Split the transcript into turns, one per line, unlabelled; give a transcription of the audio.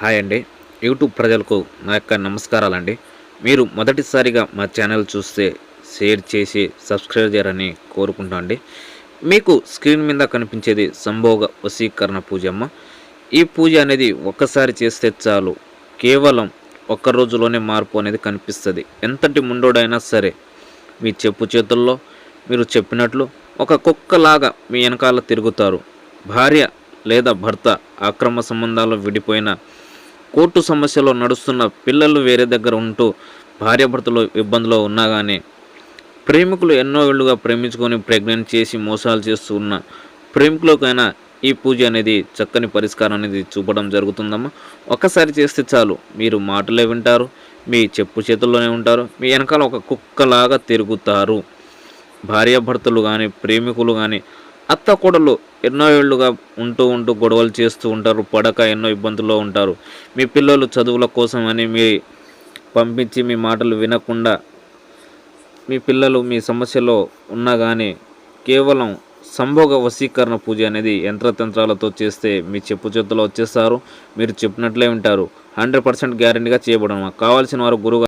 Hi అండి. YouTube ప్రజలకు నా యొక్క నమస్కారాలండి. మీరు మొదటిసారిగా మా ఛానల్ చూస్తే షేర్ చేసి సబ్స్క్రైబ్ చేయాలని కోరుకుంటా అండి. మీకు స్క్రీన్ మీద కనిపించేది సంభోగ వశీకరణ పూజమ్మ ఈ పూజ అనేది ఒక్కసారి చేస్తే చాలు. కేవలం ఒక్క రోజులోనే మార్పు అనేది కనిపిస్తుంది. ఎంతటి ముండోడైనా సరే మీ చెప్పు చేతుల్లో మీరు చెప్పినట్లు ఒక కుక్కలాగా మీ వెనకాల తిరుగుతారు. భార్య లేదా భర్త అక్రమ సంబంధాలు విడిపోయిన కోర్టు సమస్యలో నడుస్తున్న పిల్లలు వేరే దగ్గర ఉంటూ భార్యాభర్తలు ఇబ్బందులో ఉన్నా కానీ ప్రేమికులు ఎన్నో ఏళ్ళుగా ప్రేమించుకొని ప్రెగ్నెంట్ చేసి మోసాలు చేస్తూ ఉన్న ప్రేమికులకైనా ఈ పూజ అనేది చక్కని పరిష్కారం అనేది చూపడం జరుగుతుందమ్మా. ఒక్కసారి చేస్తే చాలు. మీరు మాటలే వింటారు మీ చెప్పు చేతుల్లోనే ఉంటారు మీ వెనకాల ఒక కుక్కలాగా తిరుగుతారు. భార్యాభర్తలు కానీ ప్రేమికులు కానీ అత్త కోడలు ఎన్నో ఏళ్ళుగా ఉంటూ ఉంటూ గొడవలు చేస్తూ ఉంటారు పడక ఎన్నో ఇబ్బందుల్లో ఉంటారు. మీ పిల్లలు చదువుల కోసం అని మీ పంపించి మీ మాటలు వినకుండా మీ పిల్లలు మీ సమస్యలో ఉన్నా కానీ కేవలం సంభోగ వశీకరణ పూజ అనేది యంత్రతంత్రాలతో చేస్తే మీ చెప్పు చేతుల్లో వచ్చేస్తారు. మీరు చెప్పినట్లే వింటారు. హండ్రెడ్ పర్సెంట్ గ్యారంటీగా చేయబడము కావాల్సిన వారు గురువు